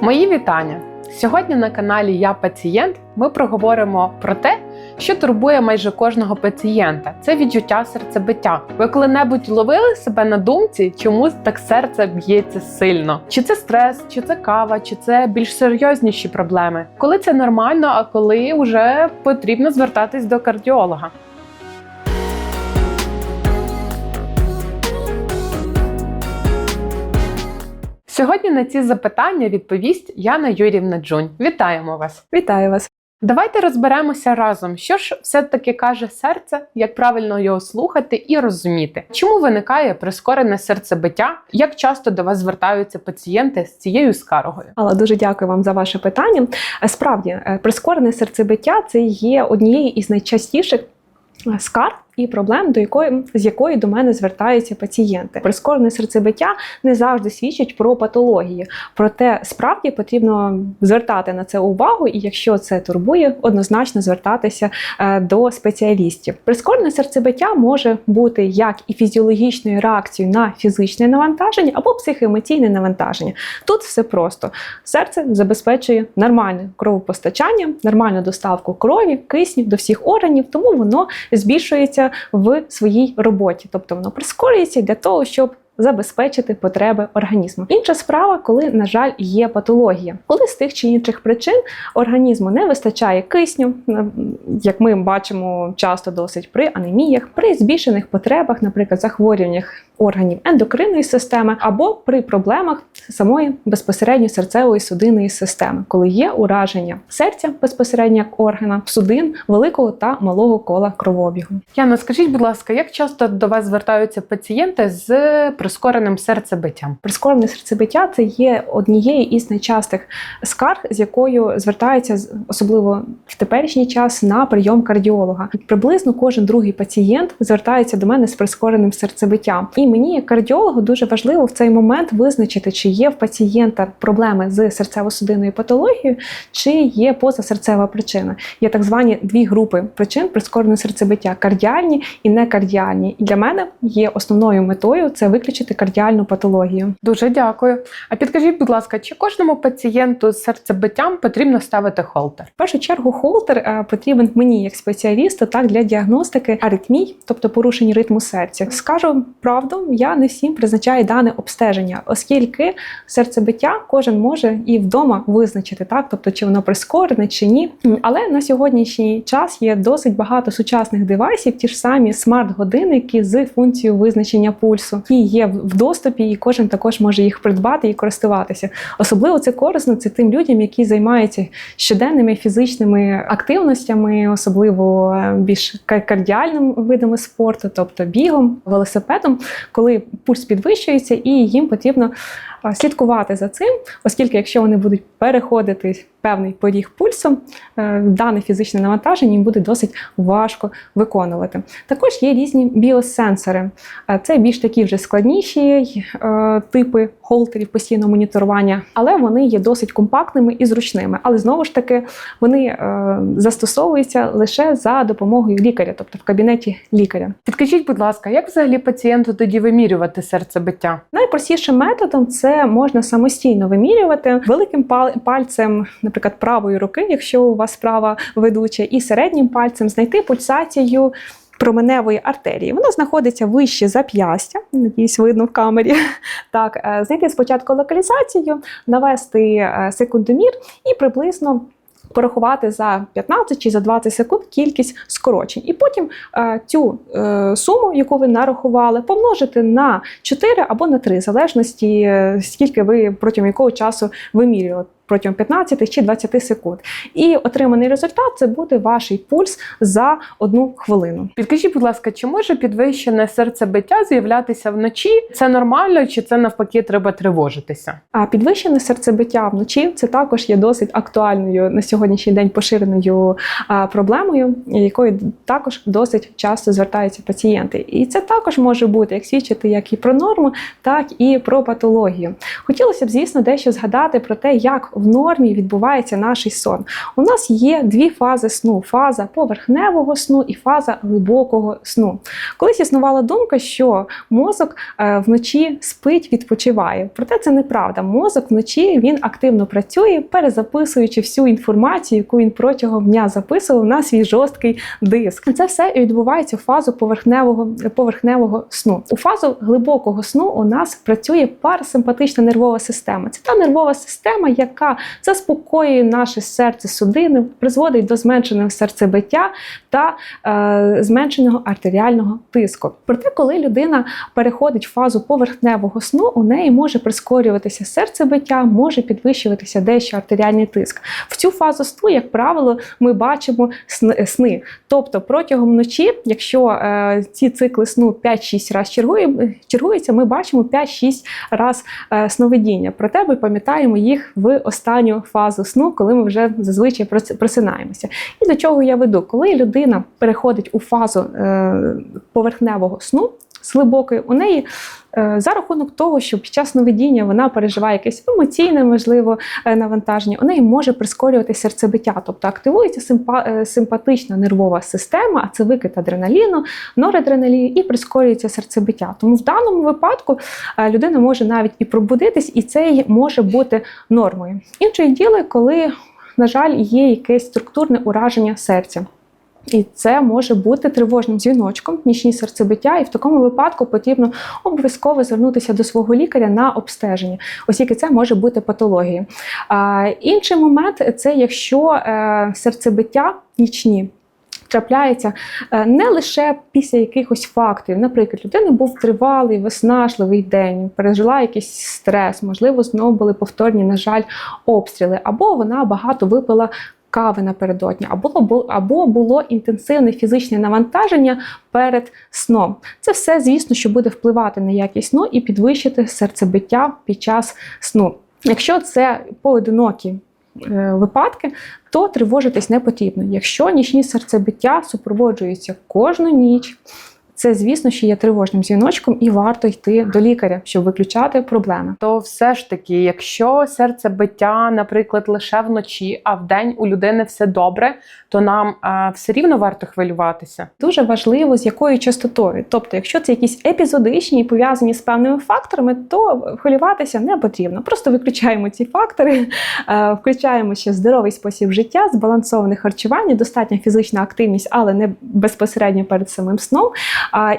Мої вітання! Сьогодні на каналі Я пацієнт ми проговоримо про те, що турбує майже кожного пацієнта. Це відчуття серцебиття. Ви коли-небудь ловили себе на думці, чому так серце б'ється сильно? Чи це стрес, чи це кава, чи це більш серйозніші проблеми? Коли це нормально, а коли вже потрібно звертатись до кардіолога? Сьогодні на ці запитання відповість Яна Юрівна Джунь. Вітаємо вас! Вітаю вас. Давайте розберемося разом, що ж все-таки каже серце, як правильно його слухати і розуміти, чому виникає прискорене серцебиття, як часто до вас звертаються пацієнти з цією скаргою. Але дуже дякую вам за ваше питання. Е, Справді, е, прискорене серцебиття це є однією із найчастіших е, скарг і проблем, до якої з якої до мене звертаються пацієнти. Прискорене серцебиття не завжди свідчить про патологію, проте справді потрібно звертати на це увагу, і якщо це турбує, однозначно звертатися е, до спеціалістів. Прискорене серцебиття може бути як і фізіологічною реакцією на фізичне навантаження або психоемоційне навантаження. Тут все просто. Серце забезпечує нормальне кровопостачання, нормальну доставку крові, кисню до всіх органів, тому воно збільшується в своїй роботі, тобто воно прискорюється для того, щоб забезпечити потреби організму. Інша справа, коли, на жаль, є патологія, коли з тих чи інших причин організму не вистачає кисню, як ми бачимо часто досить при анеміях, при збільшених потребах, наприклад, захворюваннях органів ендокринної системи, або при проблемах самої безпосередньо серцевої судинної системи, коли є ураження серця безпосередньо як органа, судин великого та малого кола кровообігу. Яна, скажіть, будь ласка, як часто до вас звертаються пацієнти з прискореним серцебиттям? Прискорене серцебиття це є однією із найчастих скарг, з якою звертаються особливо в теперішній час на прийом кардіолога. Приблизно кожен другий пацієнт звертається до мене з прискореним серцебиттям. І мені, як кардіологу, дуже важливо в цей момент визначити, чи є в пацієнта проблеми з серцево-судинною патологією, чи є позасерцева причина. Є так звані дві групи причин прискореного серцебиття: кардіальні і некардіальні. І для мене є основною метою це виключити кардіальну патологію. Дуже дякую. А підкажіть, будь ласка, чи кожному пацієнту з серцебиттям потрібно ставити холтер? В першу чергу холтер е, потрібен мені як спеціалісту так для діагностики аритмій, тобто порушень ритму серця. Скажу правду, я не всім призначаю дане обстеження, оскільки серцебиття кожен може і вдома визначити, так тобто чи воно прискорене чи ні. Але на сьогоднішній час є досить багато сучасних девайсів, ті ж самі смарт-годинники з функцією визначення пульсу, які є в доступі, і кожен також може їх придбати і користуватися. Особливо це корисно це тим людям, які займаються щоденними фізичними активностями, особливо е, більш ка- кардіальними видами спорту, тобто бігом, велосипедом, коли пульс підвищується, і їм потрібно слідкувати за цим, оскільки якщо вони будуть переходити певний поріг пульсу, е, дане фізичне навантаження їм буде досить важко виконувати. Також є різні біосенсори. Е, Це більш такі вже складніші е, типи холтерів постійного моніторування, але вони є досить компактними і зручними. Але знову ж таки вони е, застосовуються лише за допомогою лікаря, тобто в кабінеті лікаря. Підкажіть, будь ласка, як взагалі пацієнту тоді вимірювати серцебиття? Найпростішим методом це можна самостійно вимірювати великим пальцем, наприклад, правої руки, якщо у вас права ведуча, і середнім пальцем знайти пульсацію. Променевої артерії. Вона знаходиться вище зап'ястя, надіюсь, видно в камері. Так, е, знайти спочатку локалізацію, навести е, секундомір і приблизно порахувати за 15 чи за 20 секунд кількість скорочень. І потім е, цю е, суму, яку ви нарахували, помножити на 4 або на 3, в залежності, е, скільки ви протягом якого часу вимірювали. Протягом 15 чи 20 секунд. І отриманий результат це буде ваш пульс за одну хвилину. Підкажіть, будь ласка, чи може підвищене серцебиття з'являтися вночі? Це нормально, чи це навпаки треба тривожитися? А підвищене серцебиття вночі це також є досить актуальною на сьогоднішній день поширеною проблемою, якою також досить часто звертаються пацієнти. І це також може бути як свідчити як і про норму, так і про патологію. Хотілося б, звісно, дещо згадати про те, як в нормі відбувається наш сон. У нас є дві фази сну: фаза поверхневого сну і фаза глибокого сну. Колись існувала думка, що мозок е, вночі спить, відпочиває. Проте це неправда. Мозок вночі він активно працює, перезаписуючи всю інформацію, яку він протягом дня записував на свій жорсткий диск. Це все відбувається в фазу поверхневого, поверхневого сну. У фазу глибокого сну у нас працює парасимпатична нервова система. Це та нервова система, яка заспокоює наше серце судини, призводить до зменшеного серцебиття та е, зменшеного артеріального тиску. Проте, коли людина переходить в фазу поверхневого сну, у неї може прискорюватися серцебиття, може підвищуватися дещо артеріальний тиск. В цю фазу сну, як правило, ми бачимо сни-. Тобто протягом ночі, якщо е, ці цикли сну 5-6 разів чергуються, ми бачимо 5-6 разів е, сновидіння. Проте ми пам'ятаємо їх в останню фазу сну, коли ми вже зазвичай прос- просинаємося. І до чого я веду? Коли людина переходить у фазу е, поверхневого сну з у неї е, за рахунок того, що під час сновидіння вона переживає якесь емоційне, можливо, е, навантаження, у неї може прискорювати серцебиття, тобто активується симпа, е, симпатична нервова система, а це викид адреналіну, норадреналію і прискорюється серцебиття. Тому в даному випадку людина може навіть і пробудитись, і це може бути нормою. Інше діло, коли, на жаль, є якесь структурне ураження серця. І це може бути тривожним дзвіночком, нічні серцебиття, і в такому випадку потрібно обов'язково звернутися до свого лікаря на обстеження, оскільки це може бути патологія. А, інший момент це якщо е, серцебиття нічні. Трапляється е, не лише після якихось фактів. Наприклад, людини був тривалий, виснажливий день, пережила якийсь стрес, можливо, знову були повторні, на жаль, обстріли, або вона багато випила кави напередодні, або або було інтенсивне фізичне навантаження перед сном. Це все, звісно, що буде впливати на якість сну і підвищити серцебиття під час сну. Якщо це поодинокі е, випадки, то тривожитись не потрібно. Якщо нічні серцебиття супроводжуються кожну ніч, це, звісно, що є тривожним дзвіночком, і варто йти до лікаря, щоб виключати проблеми. То все ж таки, якщо серцебиття, наприклад, лише вночі, а вдень у людини все добре, то нам е, все рівно варто хвилюватися. Дуже важливо, з якою частотою. Тобто, якщо це якісь епізодичні і пов'язані з певними факторами, то хвилюватися не потрібно. Просто виключаємо ці фактори, е, включаємо ще здоровий спосіб життя, збалансоване харчування, достатня фізична активність, але не безпосередньо перед самим сном.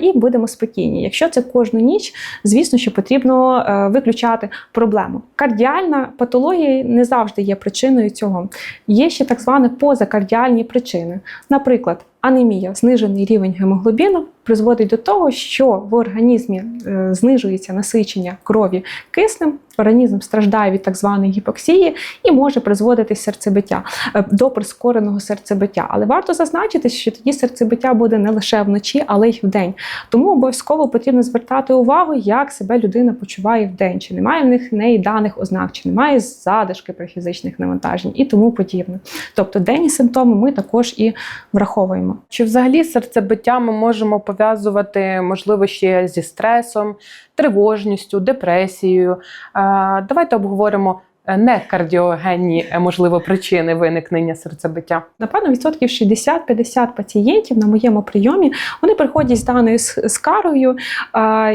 І будемо спокійні. Якщо це кожну ніч, звісно, що потрібно е, виключати проблему. Кардіальна патологія не завжди є причиною цього. Є ще так звані позакардіальні причини. Наприклад, анемія, знижений рівень гемоглобіну призводить до того, що в організмі е, знижується насичення крові киснем, організм страждає від так званої гіпоксії і може призводити серцебиття е, до прискореного серцебиття. Але варто зазначити, що тоді серцебиття буде не лише вночі, але й вдень. Тому обов'язково потрібно звертати увагу, як себе людина почуває вдень, чи немає в них неї даних ознак, чи немає задишки при фізичних навантажень і тому подібне. Тобто денні симптоми ми також і враховуємо. Чи взагалі серцебиття ми можемо пов'язувати, можливо, ще зі стресом, тривожністю, депресією? Давайте обговоримо не кардіогенні, е, можливо, причини виникнення серцебиття. Напевно, відсотків 60-50 пацієнтів на моєму прийомі вони приходять з даною с- скаргою,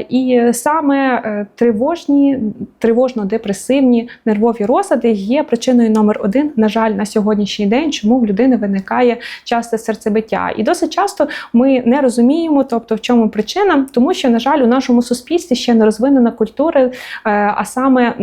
і саме е, тривожні, тривожно-депресивні нервові розлади є причиною номер один, на жаль, на сьогоднішній день, чому в людини виникає часте серцебиття. І досить часто ми не розуміємо, тобто в чому причина, тому що, на жаль, у нашому суспільстві ще не розвинена культура, е, а саме.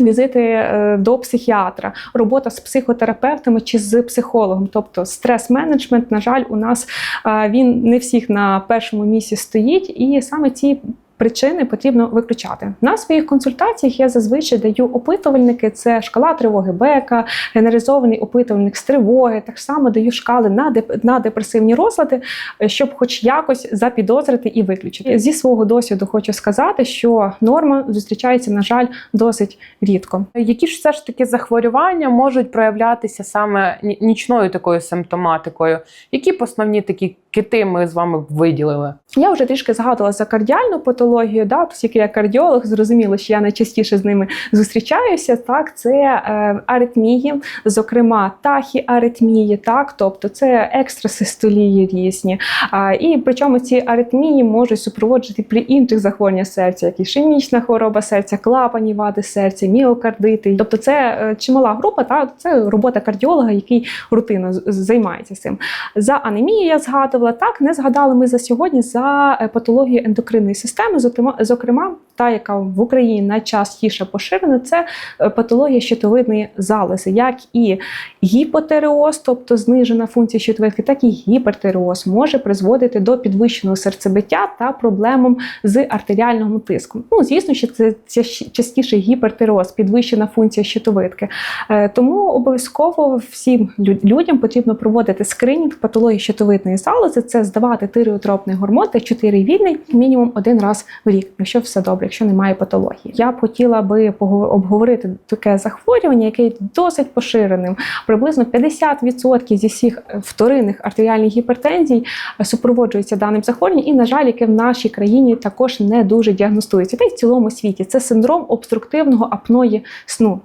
Візити е, до психіатра, робота з психотерапевтами чи з психологом, тобто стрес-менеджмент, на жаль, у нас е, він не всіх на першому місці стоїть, і саме ці причини потрібно виключати. На своїх консультаціях я зазвичай даю опитувальники: це шкала тривоги Бека, генералізований опитувальник з тривоги. Так само даю шкали на на депресивні розлади, е, щоб хоч якось запідозрити і виключити. Зі свого досвіду хочу сказати, що норма зустрічається, на жаль, досить рідко. Які ж все ж таки захворювання можуть проявлятися саме нічною такою симптоматикою? Які основні такі кити ми з вами виділили? Я вже трішки згадувала за кардіальну патологію, да, оскільки я кардіолог, зрозуміло, що я найчастіше з ними зустрічаюся. Так, це е, аритмії, зокрема тахіаритмії, так, тобто це екстрасистолії різні. А, і причому ці аритмії можуть супроводжувати при інших захворюваннях серця, як ішемічна хвороба серця, клапані вади серця, міокардити. Тобто, це е, чимала група, та це робота кардіолога, який рутинно займається цим. За анемію я згадувала так. Не згадали ми за сьогодні за е, патологію ендокринної системи, зокрема, зокрема, та, яка в Україні найчастіше поширена, це е, патологія щитовидної залози, як і гіпотереоз, тобто знижена функція щитовидки, так і гіпертереоз може призводити до підвищеного серцебиття та проблемам з артеріальним тиском. Ну, звісно, що це, це частіше гіпертереоз, підвищена функція щитовидки. Е, Тому обов'язково всім людям потрібно проводити скринінг патології щитовидної залози, це здавати тиреотропний гормон Т4 вільний мінімум один раз в рік, якщо все добре, якщо немає патології. Я б хотіла би обговорити таке захворювання, яке є досить поширеним. Приблизно 50% зі всіх е, вторинних артеріальних гіпертензій е, супроводжується даним захворюванням, і, на жаль, яке в нашій країні також не дуже діагностується. Та й в цілому світі це синдром обструктивного апної сну.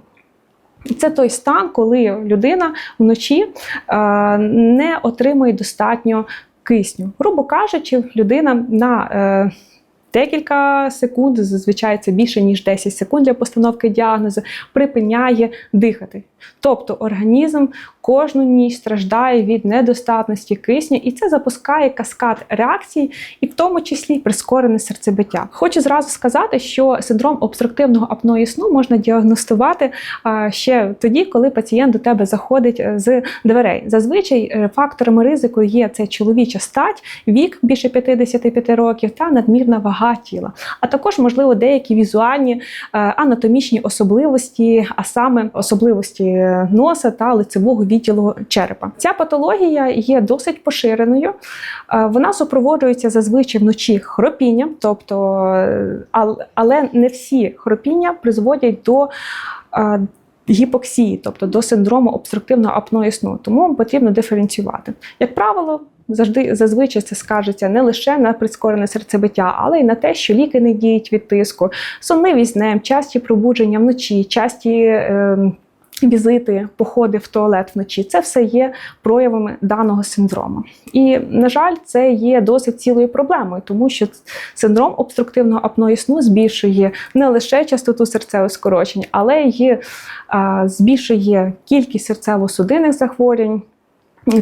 Це той стан, коли людина вночі е, не отримує достатньо кисню. Грубо кажучи, людина на декілька секунд, зазвичай це більше ніж 10 секунд для постановки діагнозу, припиняє дихати. Тобто організм кожну ніч страждає від недостатності кисню, і це запускає каскад реакцій, і в тому числі прискорене серцебиття. Хочу зразу сказати, що синдром обструктивного апної сну можна діагностувати ще тоді, коли пацієнт до тебе заходить е, з дверей. Зазвичай е, факторами ризику є це чоловіча стать, вік більше 55 років та надмірна вага тіла, а також можливо деякі візуальні е, анатомічні особливості, а саме особливості носа та лицевого відділу черепа. Ця патологія є досить поширеною. Е, Вона супроводжується зазвичай вночі хропінням, тобто, е, але не всі хропіння призводять до е, гіпоксії, тобто до синдрому обструктивного апної сну. Тому потрібно диференціювати. Як правило, завжди зазвичай це скажеться не лише на прискорене серцебиття, але й на те, що ліки не діють від тиску, сонливість днем, часті пробудження вночі, часті. Е, Візити, походи в туалет вночі це все є проявами даного синдрому. І, на жаль, це є досить цілою проблемою, тому що синдром обструктивного апної сну збільшує не лише частоту серцевих скорочень, але й збільшує кількість серцево-судинних захворювань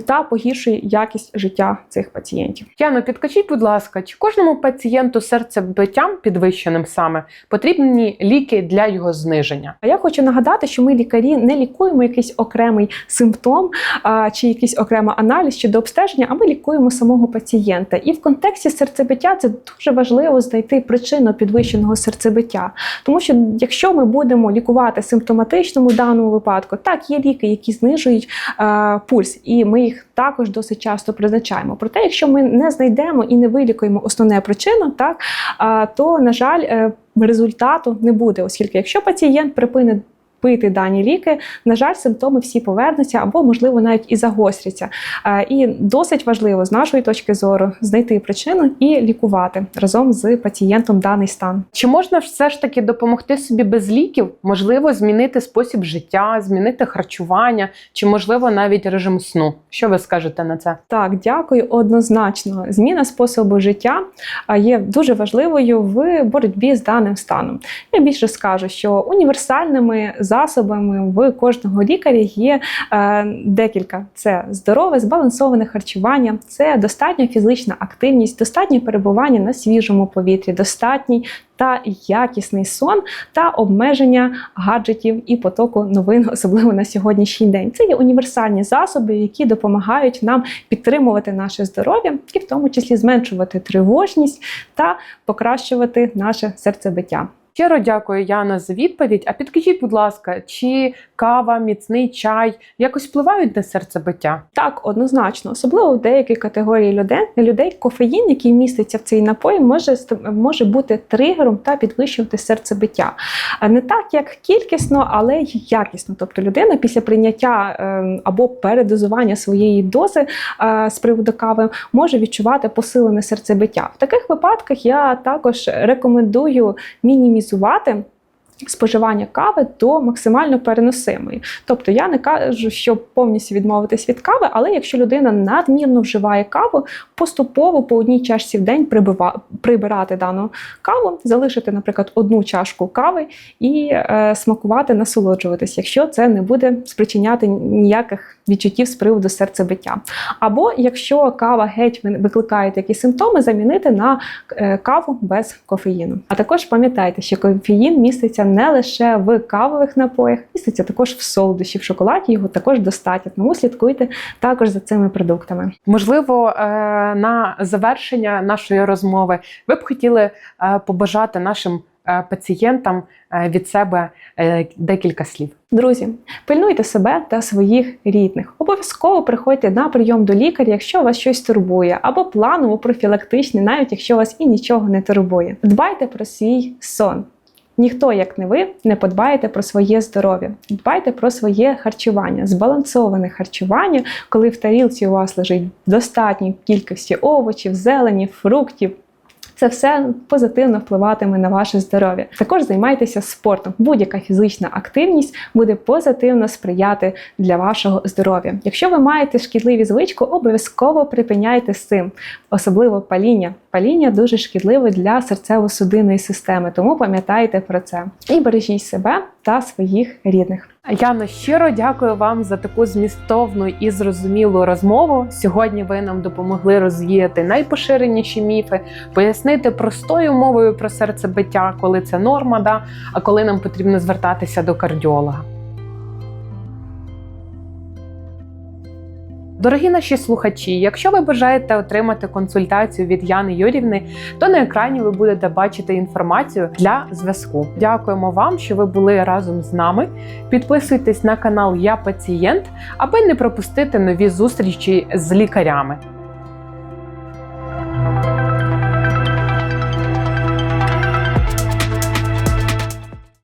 та погіршує якість життя цих пацієнтів. Яно, підкажіть, будь ласка, чи кожному пацієнту серцебиттям підвищеним саме потрібні ліки для його зниження? А я хочу нагадати, що ми лікарі не лікуємо якийсь окремий симптом а, чи якийсь окремий аналіз щодо обстеження, а ми лікуємо самого пацієнта. І в контексті серцебиття це дуже важливо знайти причину підвищеного серцебиття. Тому що якщо ми будемо лікувати симптоматичному даному випадку, так є ліки, які знижують а, пульс, і ми їх також досить часто призначаємо. Проте, якщо ми не знайдемо і не вилікуємо основне причину, так то на жаль. е, результату не буде, оскільки якщо пацієнт припинить пити дані ліки, на жаль, симптоми всі повернуться або, можливо, навіть і загостряться. Е, І досить важливо з нашої точки зору знайти причину і лікувати разом з пацієнтом даний стан. Чи можна все ж таки допомогти собі без ліків? Можливо, змінити спосіб життя, змінити харчування, чи можливо навіть режим сну? Що ви скажете на це? Так, дякую. Однозначно, зміна способу життя є дуже важливою в боротьбі з даним станом. Я більше скажу, що універсальними засобами в кожного лікаря є е, декілька: це здорове, збалансоване харчування, це достатня фізична активність, достатнє перебування на свіжому повітрі, достатній та якісний сон та обмеження гаджетів і потоку новин, особливо на сьогоднішній день. Це є універсальні засоби, які допомагають нам підтримувати наше здоров'я і в тому числі зменшувати тривожність та покращувати наше серцебиття. Щиро дякую, Яна, за відповідь. А підкажіть, будь ласка, чи кава, міцний чай якось впливають на серцебиття? Так, однозначно, особливо в деякій категорії людей, людей кофеїн, який міститься в цей напій, може може бути тригером та підвищувати серцебиття. Не так, як кількісно, але й якісно. Тобто людина після прийняття ем, або передозування своєї дози е, з приводу кави може відчувати посилене серцебиття. В таких випадках я також рекомендую мінімізувати мінімізувати. Споживання кави до максимально переносимої. Тобто я не кажу, що повністю відмовитись від кави, але якщо людина надмірно вживає каву, поступово по одній чашці в день прибива- прибирати дану каву, залишити, наприклад, одну чашку кави і е, смакувати, насолоджуватись, якщо це не буде спричиняти ніяких відчуттів з приводу серцебиття. Або якщо кава геть ви- викликає такі симптоми, замінити на е, каву без кофеїну. А також пам'ятайте, що кофеїн міститься не лише в кавових напоях, міститься також в солодощі, в шоколаді його також достатньо. Тому слідкуйте також за цими продуктами. Можливо, е, на завершення нашої розмови ви б хотіли е, побажати нашим е, пацієнтам від себе декілька слів. Друзі, пильнуйте себе та своїх рідних. Обов'язково приходьте на прийом до лікаря, якщо вас щось турбує, або планово профілактичний, навіть якщо вас і нічого не турбує. Дбайте про свій сон. Ніхто, як не ви, не подбаєте про своє здоров'я. Дбайте про своє харчування, збалансоване харчування, коли в тарілці у вас лежить в достатній кількості овочів, зелені, фруктів. Це все позитивно впливатиме на ваше здоров'я. Також займайтеся спортом. Будь-яка фізична активність буде позитивно сприяти для вашого здоров'я. Якщо ви маєте шкідливі звички, обов'язково припиняйте з цим, особливо паління. Паління дуже шкідливе для серцево-судинної системи, тому пам'ятайте про це і бережіть себе та своїх рідних. Яна, щиро дякую вам за таку змістовну і зрозумілу розмову. Сьогодні ви нам допомогли розвіяти найпоширеніші міфи, пояснити простою мовою про серцебиття, коли це норма, да, а коли нам потрібно звертатися до кардіолога. Дорогі наші слухачі, якщо ви бажаєте отримати консультацію від Яни Юрівни, то на екрані ви будете бачити інформацію для зв'язку. Дякуємо вам, що ви були разом з нами. Підписуйтесь на канал Я Пацієнт, аби не пропустити нові зустрічі з лікарями.